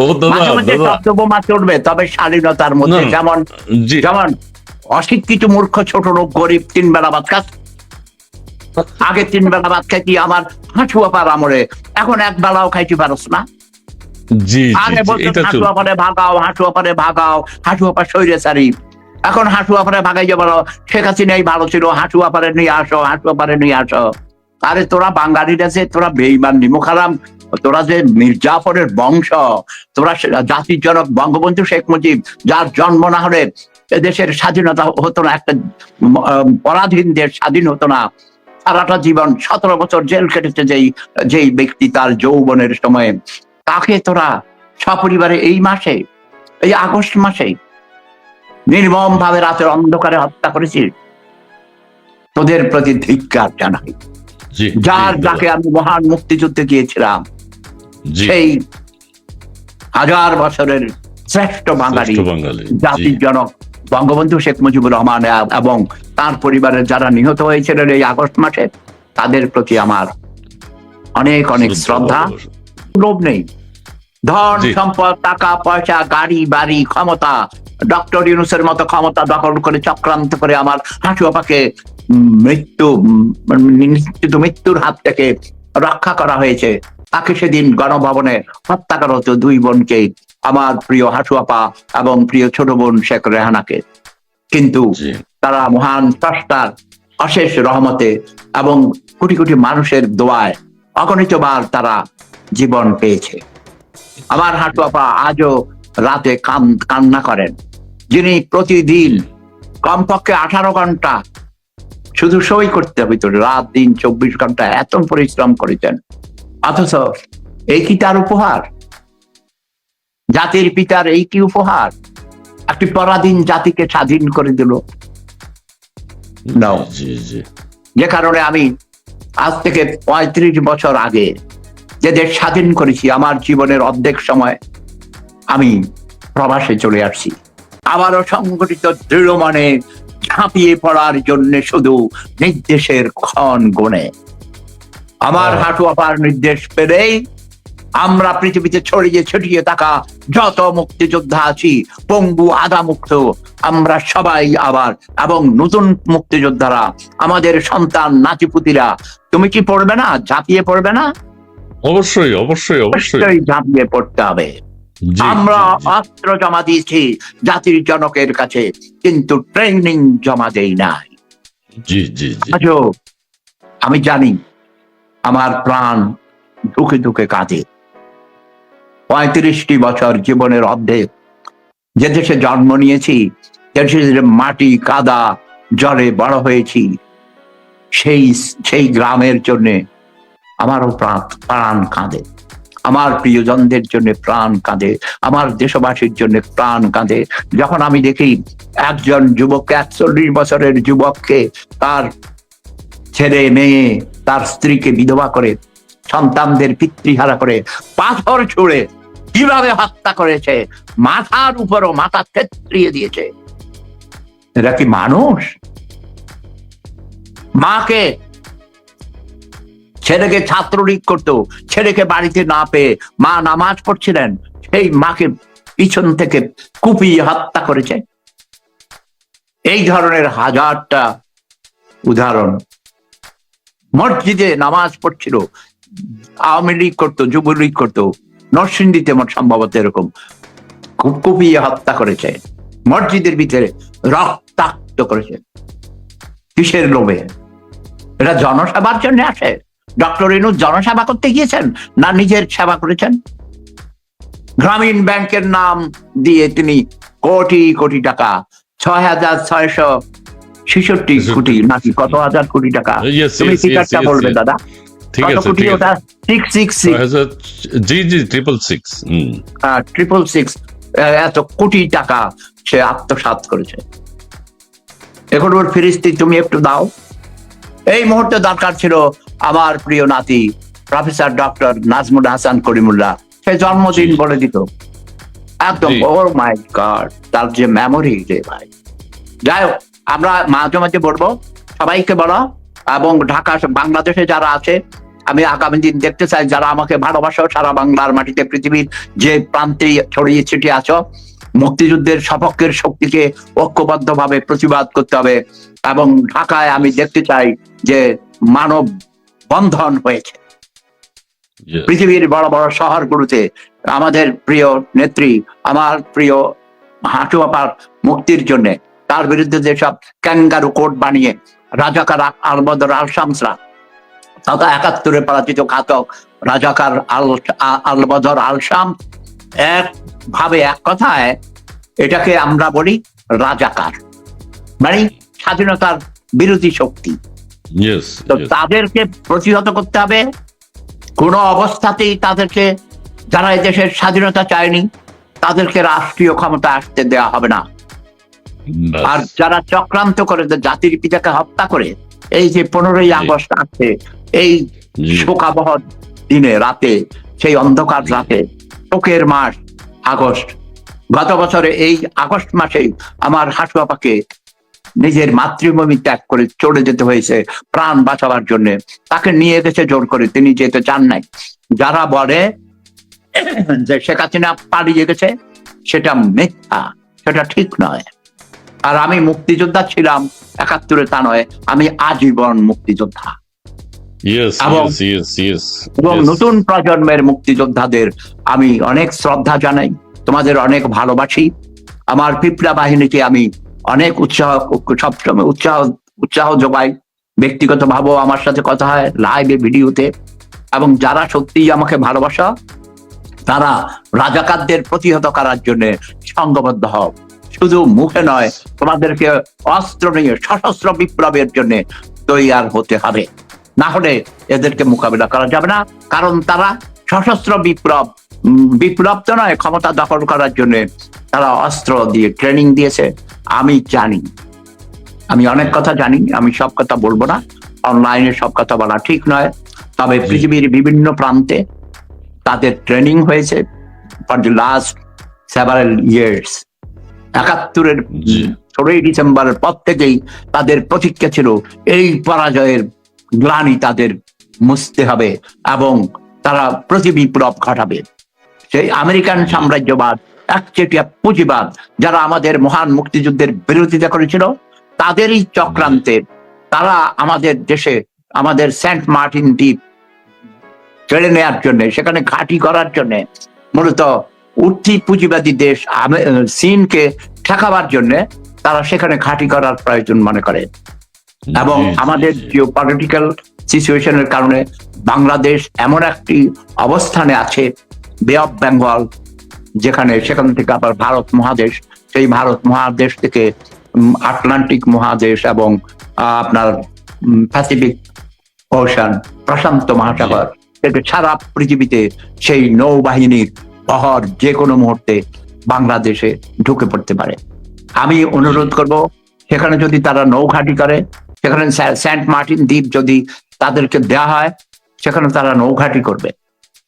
ও দাদা মাঝে চড়বে তবে শালীনতার মধ্যে যেমন যেমন অশিক্ষিত মূর্খ ছোট লোক গরিব তিন বেলা ভাত খাস আগে তিন বেলা ভাত খাইতি আমার আমরে এখন এক বেলাও খাইতে পারস না। আগে বলতো ভাগাও ভাগাও শরীরে সারি। এখন ভাগাই শেখ হাসিনাই ভালো ছিল হাঁটুয়া পারে নিয়ে আসো হাঁটুয়া পারে নিয়ে আসো। আরে তোরা বাঙালিরা যে তোরা বেইমান নিমুখারাম তোরা যে মির্জাফরের বংশ তোরা জাতির জনক বঙ্গবন্ধু শেখ মুজিব যার জন্ম না হলে দেশের স্বাধীনতা হতো না একটা পরাধীন দেশ স্বাধীন হতো না। সারাটা জীবন সতেরো বছর জেল কেটেছে যেই যেই ব্যক্তি তার যৌবনের সময়ে। তাকে তোরা সপরিবারে এই মাসে এই আগস্ট মাসে নির্মম ভাবে রাতের অন্ধকারে হত্যা করেছিস? তোদের প্রতি ধিক্কার জানাই। যার যাকে আমি মহান মুক্তিযুদ্ধে গিয়েছিলাম সেই হাজার বছরের শ্রেষ্ঠ বাঙালি জাতির জনক বঙ্গবন্ধু শেখ মুজিবুর রহমান এবং তার পরিবারের যারা নিহত হয়েছিলেন এই আগস্ট মাসে তাদের প্রতি আমার অনেক অনেক শ্রদ্ধা লোভ নেই। ধন সম্পদ টাকা পয়সা গাড়ি বাড়ি ক্ষমতা ডক্টর ইউনুসের মতো ক্ষমতা দখল করে চক্রান্ত করে আমার হাঁটুয়াপাকে মৃত্যু উম, নিশ্চিত মৃত্যুর হাত থেকে রক্ষা করা হয়েছে। তাকে সেদিন গণভবনে হত্যা করা হতো দুই বোনকে আমার প্রিয় হাঁটুয়াপা এবং প্রিয় ছোট বোন শেখ রেহানাকে। কিন্তু তারা মহান স্রষ্টার অশেষ রহমতে এবং কোটি কোটি মানুষের দোয়ায় অগণিতবার তারা জীবন পেয়েছে। আমার হাঁটুয়াপা আজও রাতে কান কান্না করেন যিনি প্রতিদিন কমপক্ষে আঠারো ঘণ্টা শুধু সই করতে হইতো রাত দিন চব্বিশ ঘণ্টা এত পরিশ্রম করেছেন অথচ এই কি তার উপহার? জাতির পিতার এই কি উপহার? একটি পরাধীন জাতিকে স্বাধীন করে দিল। যে কারণে আমি আজ থেকে পঁয়ত্রিশ বছর আগে যে দেশ স্বাধীন করেছি আমার জীবনের অর্ধেক সময় আমি প্রবাসে চলে আসছি। আবারও সংগঠিত দৃঢ় মানে ঝাঁপিয়ে পড়ার জন্য শুধু নির্দেশের ক্ষণ গণে আমার হ্যাঁ। হাঁটু আপার নির্দেশ পেলেই আমরা পৃথিবীতে ছড়িয়ে ছড়িয়ে থাকা যত মুক্তিযোদ্ধা আছি পঙ্গু আধা মুক্ত আমরা সবাই আবার এবং নতুন মুক্তিযোদ্ধারা আমাদের সন্তান নাতিপুতিরা তুমি কি পড়বে না? ঝাঁপিয়ে পড়বে না? অবশ্যই অবশ্যই অবশ্যই। ঝাঁপিয়ে পড়তে হবে। আমরা। অস্ত্র জমা দিয়েছি জাতির জনকের কাছে কিন্তু ট্রেনিং জমা দেই নাই। জি জি আমি জানি আমার প্রাণ ধুকে ধুকে কাঁদে। পঁয়ত্রিশটি বছর জীবনের অর্ধেক যে দেশে জন্ম নিয়েছি, যে দেশে মাটি কাদা জলে বড় হয়েছি, সেই সেই গ্রামের জন্য আমারও প্রাণ প্রাণ কাঁদে। আমার প্রিয়জনদের জন্য প্রাণ কাঁদে, আমার দেশবাসীর জন্য প্রাণ কাঁদে। যখন আমি দেখি একজন যুবক, একচল্লিশ বছরের যুবককে তার ছেলে মেয়ে তার স্ত্রীকে বিধবা করে, সন্তানদের পিতৃহারা করে, পাথর ছুঁড়ে কীভাবে হত্যা করেছে, মাথার উপরও মাথা থেত্রিয়ে দিয়েছে। এরা কি মানুষ? মাকে, ছেলেকে ছাত্রলীগ করতো, ছেলেকে বাড়িতে না পেয়ে মা নামাজ পড়ছিলেন, সেই মাকে পিছন থেকে কুপিয়ে হত্যা করেছে। এই ধরনের হাজারটা উদাহরণ। মসজিদে নামাজ পড়ছিল, আওয়ামী লীগ করতো, যুবলীগ করতো, নরসিংদীতে মোট সম্ভবত এরকম কু- কুপিয়ে হত্যা করেছে, মসজিদের ভিতরে রক্তাক্ত করেছে। কিসের লোভে? এটা জনসেবার জন্য আসে ডক্টর ইনু জনসেবা করতে গিয়েছেন না নিজের সেবা করেছেন? গ্রামীণ ব্যাংকের নাম দিয়ে তিনি কোটি কোটি টাকা, ছয় হাজার ছয়শো ছেষট্টি কোটি নাকি কত হাজার কোটি টাকা? তুমি ফিগারটা বলবে দাদা। ঠিক আছে ঠিক আছে। Six six G G triple six triple six এত কোটি টাকা সে আত্মসাৎ করেছে। এখন ওর ফিরিস্তি তুমি একটু দাও। এই মুহূর্তে দরকার ছিল আমার প্রিয় নাতি প্রফেসর ডক্টর নাজমুল হাসান করিমুল্লাহ। সে জন্মদিন বলে দিত। একদম। ও মাই গড তার যে মেমোরি রে ভাই। যাই হোক আমরা মাঝে মাঝে বলব সবাইকে বলো এবং ঢাকা বাংলাদেশে যারা আছে আমি আগামী দিন দেখতে চাই যারা আমাকে ভালোবাসো সারা বাংলার মাটিতে পৃথিবীর যে প্রান্তে ছড়িয়ে ছিটিয়ে আছো মুক্তিযুদ্ধের সপক্ষের শক্তিকে ঐক্যবদ্ধভাবে প্রতিবাদ করতে হবে এবং ঢাকায় আমি দেখতে চাই যে মানব বন্ধন হয়েছে। পৃথিবীর বড় বড় শহর শহরগুলোতে আমাদের প্রিয় নেত্রী আমার প্রিয় হাঁটু আপার মুক্তির জন্য তার বিরুদ্ধে যেসব ক্যাঙ্গারু কোট বানিয়ে রাজাকার আলবদর আল শামসরা তথা একাত্তরে পরাজিত ঘাতক রাজাকার আল আলবদর আল শাম এক ভাবে এক কথায় এটাকে আমরা বলি রাজাকার। মানে স্বাধীনতার বিরোধী শক্তি। তো তাদেরকে প্রতিহত করতে হবে। কোনো অবস্থাতেই তাদেরকে যারা এই দেশের স্বাধীনতা চায়নি তাদেরকে রাষ্ট্রীয় ক্ষমতা আসতে দেওয়া হবে না। আর যারা চক্রান্ত করে জাতির পিতাকে হত্যা করে এই যে পনেরোই আগস্ট আছে এই। শোকাবহ দিনে রাতে সেই অন্ধকার রাতে শোকের মাস আগস্ট। গত বছরে এই আগস্ট মাসে আমার হাসুয়াপাকে নিজের মাতৃভূমি ত্যাগ করে চলে যেতে হয়েছে প্রাণ বাঁচাবার জন্য। তাকে নিয়ে গেছে জোর করে তিনি যেতে চান নাই। যারা বলে যে শেখ হাসিনা পালিয়ে গেছে সেটা মিথ্যা সেটা ঠিক নয়। আর আমি মুক্তিযোদ্ধা ছিলাম একাত্তরে তা নয় আমি আজীবন মুক্তিযোদ্ধা। এবং-. নতুন প্রজন্মের মুক্তিযোদ্ধাদের আমি অনেক শ্রদ্ধা জানাই তোমাদের অনেক ভালোবাসি। আমার পিপলা বাহিনীকে আমি অনেক উৎসাহ সবসময় উৎসাহ উৎসাহ যোগাই। ব্যক্তিগত ভাবেও আমার সাথে কথা হয় লাইভে ভিডিওতে এবং যারা সত্যিই আমাকে ভালোবাসা তারা রাজাকারদের প্রতিহত করার জন্য সংঘবদ্ধ হও। শুধু মুখে নয় তোমাদেরকে অস্ত্র নিয়ে সশস্ত্র বিপ্লবের জন্য তৈয়ার হতে হবে। না হলে এদেরকে মোকাবিলা করা যাবে না কারণ তারা সশস্ত্র বিপ্লব বিপ্লব তো নয় ক্ষমতা দখল করার জন্য তারা অস্ত্র দিয়ে ট্রেনিং দিয়েছে। আমি জানি। আমি অনেক কথা জানি আমি সব কথা বলব না। অনলাইনে সব কথা বলা ঠিক নয়। তবে পৃথিবীর বিভিন্ন প্রান্তে তাদের ট্রেনিং হয়েছে for the last several years একাত্তরের ষোলোই ডিসেম্বরের পর থেকেই তাদের প্রতিজ্ঞা ছিল এই পরাজয়ের গ্লানি তাদের মুছতে হবে এবং তারা প্রতি বিপ্লব ঘটাবে। সেই আমেরিকান সাম্রাজ্যবাদ একচেটিয়া পুঁজিবাদ যারা আমাদের মহান মুক্তিযুদ্ধের বিরোধিতা করেছিল তাদেরই চক্রান্তে তারা আমাদের দেশে আমাদের সেন্ট মার্টিন দ্বীপ কেড়ে নেওয়ার জন্য সেখানে ঘাঁটি করার জন্য মূলত উঠতি পুঁজিবাদী দেশ চীনকে ঠেকাবার জন্য তারা সেখানে ঘাঁটি করার প্রয়োজন মনে করে। এবং আমাদের। জিও পলিটিক্যাল সিচুয়েশনের কারণে বাংলাদেশ এমন একটি অবস্থানে আছে বে অফ বেঙ্গল যেখানে সেখান থেকে আবার ভারত মহাদেশ। সেই ভারত মহাদেশ থেকে আটলান্টিক মহাদেশ এবং আপনার প্যাসিফিক ওশান প্রশান্ত মহাসাগর। থেকে সারা পৃথিবীতে সেই নৌবাহিনীর বহর যে কোনো মুহূর্তে বাংলাদেশে ঢুকে পড়তে পারে। আমি অনুরোধ করব সেখানে যদি তারা নৌঘাটি করে সেখানে সেন্ট মার্টিন দ্বীপ যদি তাদেরকে দেওয়া হয় সেখানে তারা নৌঘাটি করবে।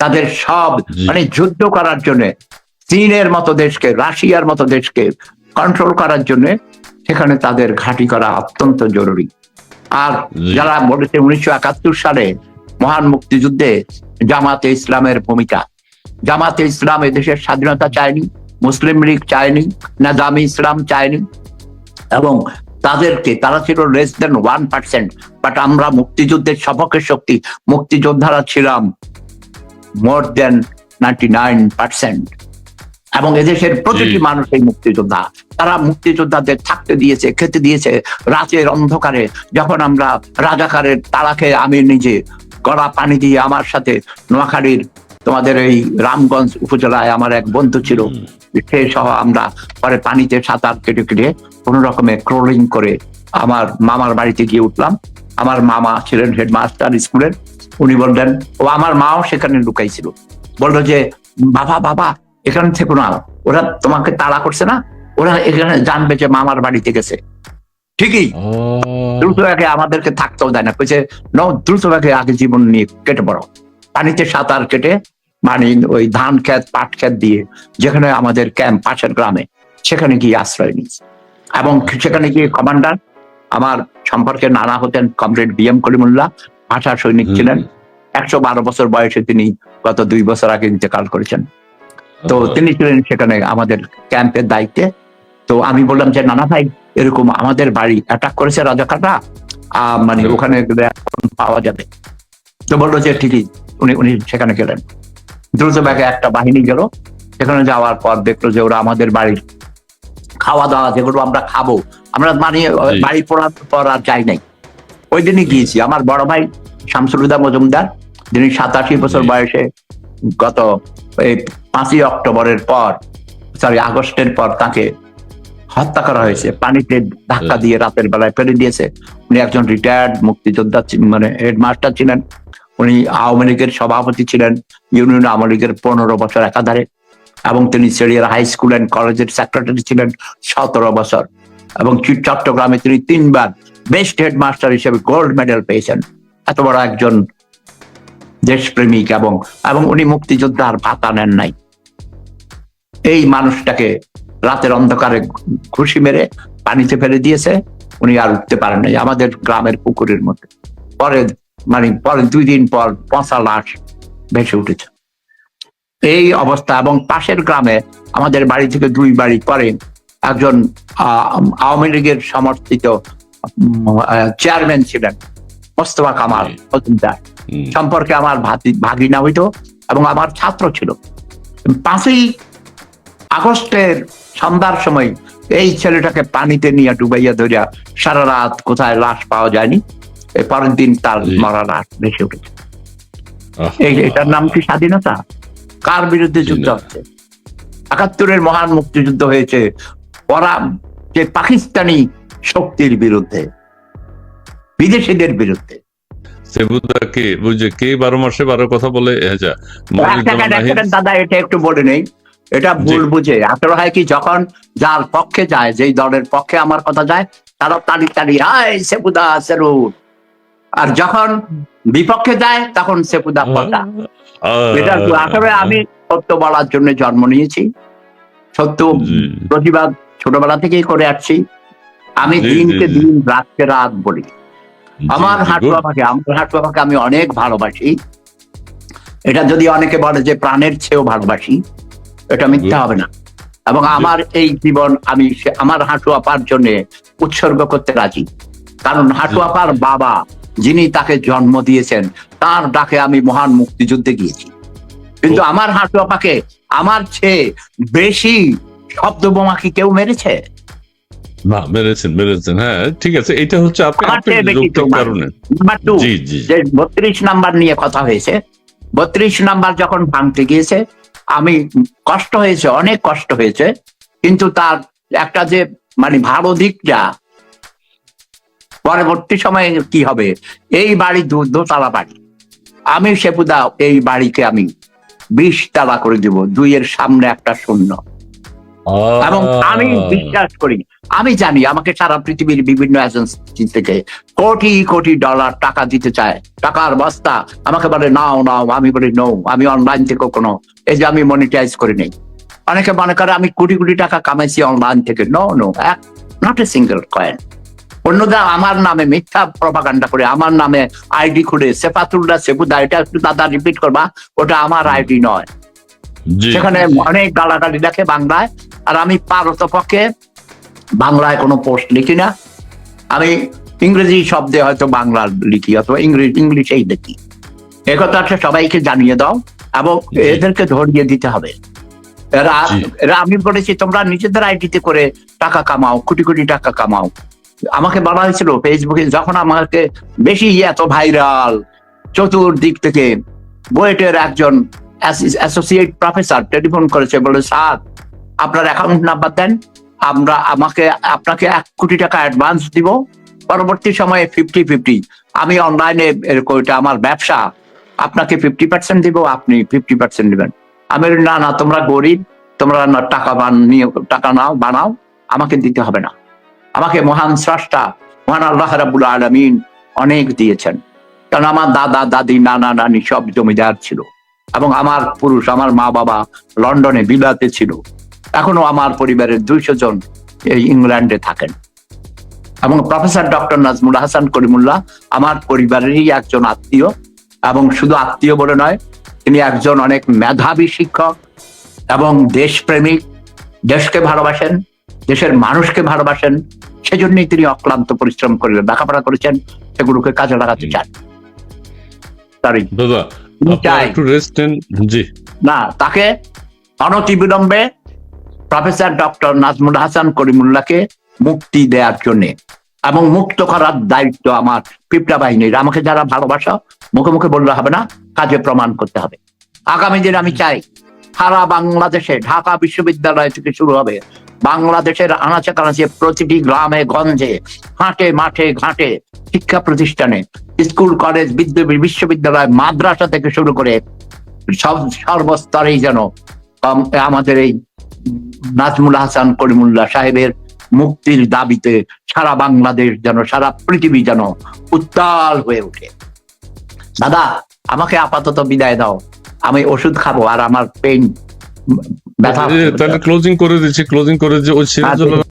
তাদের সব মানে যুদ্ধ করার জন্য চীনের মতো দেশকে রাশিয়ার মতো দেশকে কন্ট্রোল করার জন্য সেখানে তাদের ঘাঁটি করা অত্যন্ত জরুরি। আর যারা বলেছে উনিশশো একাত্তর সালে মহান মুক্তিযুদ্ধে জামাতে ইসলামের ভূমিকা জামাতে ইসলাম এদেশের স্বাধীনতা চায়নি মুসলিম লীগ চায়নি নাজামি ইসলাম চায়নি। এবং তাদেরকে তারা ছিল less than one percent but আমরা মুক্তিযুদ্ধের সপক্ষের শক্তি মুক্তিযোদ্ধারা ছিলাম more than ninety nine percent এবং এদেশের প্রতিটি। মানুষ এই মুক্তিযোদ্ধা। তারা মুক্তিযোদ্ধাদের থাকতে দিয়েছে খেতে দিয়েছে রাতের অন্ধকারে যখন আমরা রাজাকারের খেয়ে আমি নিজে গড়া পানি দিয়ে আমার সাথে নোয়াখালীর তোমাদের এই রামগঞ্জ উপজেলায় আমার এক বন্ধু ছিল। সে সহ আমরা পরে পানিতে সাঁতার কেটে কেটে কোন রকমে ক্রোলিং করে আমার মামার বাড়িতে গিয়ে উঠলাম। আমার মামা ছিলেন হেডমাস্টার স্কুলের উনি বললেন ও আমার মাও সেখানে লুকাইছিল। বলল যে বাবা বাবা এখানে থেকো না। ওরা তোমাকে তাড়া করছে না। ওরা এখানে জানবে যে মামার বাড়িতে গেছে। ঠিকই। দ্রুত আগে আমাদেরকে থাকতেও দেয় না। কইছে ন দ্রুত আগে আগে জীবন নিয়ে কেটে পড়ো পানিতে সাঁতার কেটে মানে ওই ধান ক্ষেত পাট ক্ষেত দিয়ে যেখানে আমাদের ক্যাম্প পাশের গ্রামে সেখানে গিয়ে আশ্রয় নিয়েছে। এবং সেখানে গিয়ে কমান্ডার আমার সম্পর্কে নানা হতেন কমরেড বি এম কলিমুল্লাহ ভাষা সৈনিক ছিলেন। একশো বারো বছর বয়সে তিনি গত দুই বছর আগে ইন্তেকাল করেছেন। তো তিনি ছিলেন সেখানে আমাদের ক্যাম্পের দায়িত্বে। তো আমি বললাম যে নানা ভাই এরকম আমাদের বাড়ি অ্যাটাক করেছে রাজাকাররা আহ, মানে ওখানে এখন পাওয়া যাবে। তো বলল যে ঠিকই। উনি উনি সেখানে গেলেন। দ্রুত ব্যাগে একটা বাহিনী গেল। সেখানে যাওয়ার পর দেখল যে ওরা আমাদের বাড়ির খাওয়া দাওয়া যেগুলো আমরা খাব আমরা মানে বাড়ি পড়ার পর আর যাই নাই। ওই দিনই গিয়েছি। আমার বড় ভাই শামসুলুদা মজুমদার যিনি সাতাশি বছর বয়সে গত এই পাঁচই অক্টোবরের পর সরি আগস্টের পর তাকে হত্যা করা হয়েছে। পানিতে ধাক্কা দিয়ে রাতের বেলায় ফেলে দিয়েছে। উনি একজন রিটায়ার্ড মুক্তিযোদ্ধা মানে হেডমাস্টার ছিলেন। উনি আওয়ামী লীগের সভাপতি ছিলেন, ইউনিয়ন আওয়ামী লীগের পনেরো বছর একাধারে, এবং তিনি সেরিয়ার হাই স্কুল অ্যান্ড কলেজের সেক্রেটারি ছিলেন সতেরো বছর। এবং চট্টগ্রামে তিনি তিনবার বেস্ট হেডমাস্টার হিসেবে গোল্ড মেডেল পেয়েছেন। এত বড় একজন দেশপ্রেমিক এবং এবং উনি মুক্তিযোদ্ধার ভাতা নেন নাই। এই মানুষটাকে রাতের অন্ধকারে ঘুষি মেরে পানিতে ফেলে দিয়েছে। উনি আর উঠতে পারেন নাই আমাদের গ্রামের পুকুরের মধ্যে। পরে মানে পরে দুই দিন পর পচা লাশ ভেসে উঠেছে। এই অবস্থা এবং পাশের গ্রামে আমাদের বাড়ি থেকে দুই বাড়ি পরে একজন আওয়ামী লীগের সমর্থিত চেয়ারম্যান ছিলেন মোস্তফা কামাল মজুমদার। সম্পর্কে আমার ভাতি- ভাগিনা হইতো এবং আমার ছাত্র ছিল। পাঁচই আগস্টের সন্ধ্যার সময় এই ছেলেটাকে পানিতে নিয়ে ডুবাইয়া ধরিয়া সারা রাত কোথায় লাশ পাওয়া যায়নি। পরের দিন তার উঠেছে এটার নাম কি স্বাধীনতা? কার বিরুদ্ধে যুদ্ধ হচ্ছে? একাত্তরের মহান মুক্তিযুদ্ধ হয়েছে ওরা যে পাকিস্তানি শক্তির বিরুদ্ধে বিদেশিদের বিরুদ্ধে। সেবুদা কে? বুঝে কে বারো মাসে বারো কথা বলে? দাদা এটা একটু বলে নেই। এটা ভুল বুঝে। আসলে হয় কি যখন যার পক্ষে যায় যেই দলের পক্ষে আমার কথা যায় তারা তাড়ি তাড়ি হাই সেপুদা সেলুট আর যখন বিপক্ষে যায় তখন সেপুদা আহ, এটা আসলে আমি সত্য বলার জন্য জন্ম নিয়েছি। সত্য প্রতিবাদ ছোটবেলা থেকেই করে আসছি। আমি দিনকে দিন রাতকে রাত বলি। আমার হাঁটু. আমাকে আমার হাঁটু আমাকে আমি অনেক ভালোবাসি। এটা যদি অনেকে বলে যে প্রাণের চেয়েও ভালোবাসি এটা মিথ্যা হবে না। এবং আমার এই জীবন আমি আমার হাঁটু আপার জন্য উৎসর্গ করতে রাজি। কারণ হাঁটু। আপার বাবা যিনি তাকে জন্ম দিয়েছেন তার ডাকে আমি মহান মুক্তিযুদ্ধে গিয়েছি। কিন্তু আমার হাঁটু আপাকে আমার চেয়ে বেশি শব্দ বোমা কি কেউ মেরেছে? না মেরেছেন মেরেছেন। হ্যাঁ ঠিক আছে এটা হচ্ছে। কারণে। জি জি। যে বত্রিশ নাম্বার নিয়ে কথা হয়েছে বত্রিশ নাম্বার যখন ভাঙতে গিয়েছে আমি কষ্ট হয়েছে অনেক কষ্ট হয়েছে কিন্তু তার একটা যে মানে ভালো দিকটা পরবর্তী সময়ে কি হবে? এই বাড়ি দোতলা বাড়ি। আমি সেপুদা এই বাড়িকে আমি বিশ তালা করে দেব। দুইয়ের সামনে একটা শূন্য। এবং আমি বিশ্বাস করি আমি জানি আমাকে সারা পৃথিবীর বিভিন্ন এজেন্সি থেকে কোটি কোটি ডলার টাকা দিতে চায়। টাকার বস্তা। আমাকে বলে নাও নাও। আমি বলি নো আমি অনলাইন থেকে কোনো এই যে আমি মনিটাইজ করে নেই। অনেকে মনে করে আমি কোটি কোটি টাকা কামাইছি অনলাইন থেকে। নো নো এক নট এ সিঙ্গেল কয়েন অন্যদা আমার নামে মিথ্যা প্রপাগান্ডা করে আমার নামে আইডি খুলে সেফাতুল্লাহ সেবুদা এটা একটু দাদা রিপিট করবা ওটা আমার আইডি নয়। সেখানে অনেক গালাগালি লেখে বাংলায় আর আমি পারত পক্ষে বাংলায় কোনো পোস্ট লিখি না। আমি ইংরেজি শব্দে হয়তো বাংলা লিখি অথবা ইংরেজি ইংলিশেই লিখি এ কথাটা সবাইকে জানিয়ে দাও এবং এদেরকে ধরিয়ে দিতে হবে। এরা এরা আমি বলেছি তোমরা নিজেদের আইডিতে করে টাকা কামাও কোটি কোটি টাকা কামাও। আমাকে বলা হয়েছিল ফেসবুকে যখন আমাকে বেশি এত ভাইরাল চতুর্দিক থেকে বুয়েটের একজন অ্যাসোসিয়েট প্রফেসর টেলিফোন করেছে বলে স্যার, আপনার অ্যাকাউন্ট নাম্বার দেন, আমরা আমাকে, আপনাকে এক কোটি টাকা অ্যাডভান্স দিব, পরবর্তী সময়ে ফিফটি ফিফটি আমি অনলাইনে এরকম এটা আমার ব্যবসা, আপনাকে ফিফটি পার্সেন্ট দিব, আপনি ফিফটি পার্সেন্ট দিবেন। আমি না না, তোমরা গরিব, তোমরা টাকা বান নিয়ে টাকা নাও, বানাও, আমাকে দিতে হবে না। আমাকে মহান স্রষ্টা, মহান আল্লাহ রাবুল আলমিন অনেক দিয়েছেন। কারণ আমার দাদা, দাদি, নানা, নানি সব জমিদার ছিল এবং আমার পুরুষ, আমার মা বাবা লন্ডনে বিলাতে ছিল। এখনও আমার পরিবারের দুইশো জন এই ইংল্যান্ডে থাকেন। এবং প্রফেসর ডক্টর নাজমুল হাসান করিমুল্লাহ আমার পরিবারেরই একজন আত্মীয় এবং শুধু আত্মীয় বলে নয়, তিনি একজন অনেক মেধাবী শিক্ষক এবং দেশপ্রেমিক, দেশকে ভালোবাসেন। দেশের মানুষকে ভালোবাসেন সেজন্যই তিনি অক্লান্ত পরিশ্রম করে লেখাপড়া করেছেন সেগুলোকে কাজে লাগাতে চান। না তাকে অনতিবিলম্বে প্রফেসর ডক্টর নাজমুল হাসান করিমুল্লাহকে মুক্তি দেওয়ার জন্য এবং মুক্ত করার দায়িত্ব আমার পিপড়া বাহিনীর। আমাকে যারা ভালোবাসা মুখে মুখে বললে হবে না কাজে প্রমাণ করতে হবে। আগামী দিন আমি চাই সারা বাংলাদেশে ঢাকা বিশ্ববিদ্যালয় থেকে শুরু হবে বাংলাদেশের আনাচে কানাচে প্রতিটি গ্রামে, গঞ্জে, হাটে, মাঠে, ঘাটে, শিক্ষা প্রতিষ্ঠানে, স্কুল, কলেজ, বিদ্যা- বিশ্ববিদ্যালয়, মাদ্রাসা থেকে শুরু করে সব সর্বস্তরেই যেন আমাদের এই নাজমুল হাসান করিমুল্লাহ সাহেবের মুক্তির দাবিতে সারা বাংলাদেশ যেন, সারা পৃথিবী যেন উত্তাল হয়ে ওঠে। দাদা, আমাকে আপাতত বিদায় দাও। আমি ওষুধ খাব আর আমার পেন ব্যথা তাহলে ক্লোজিং করে দিচ্ছি ক্লোজিং করে দিচ্ছে ওই সিরাজুল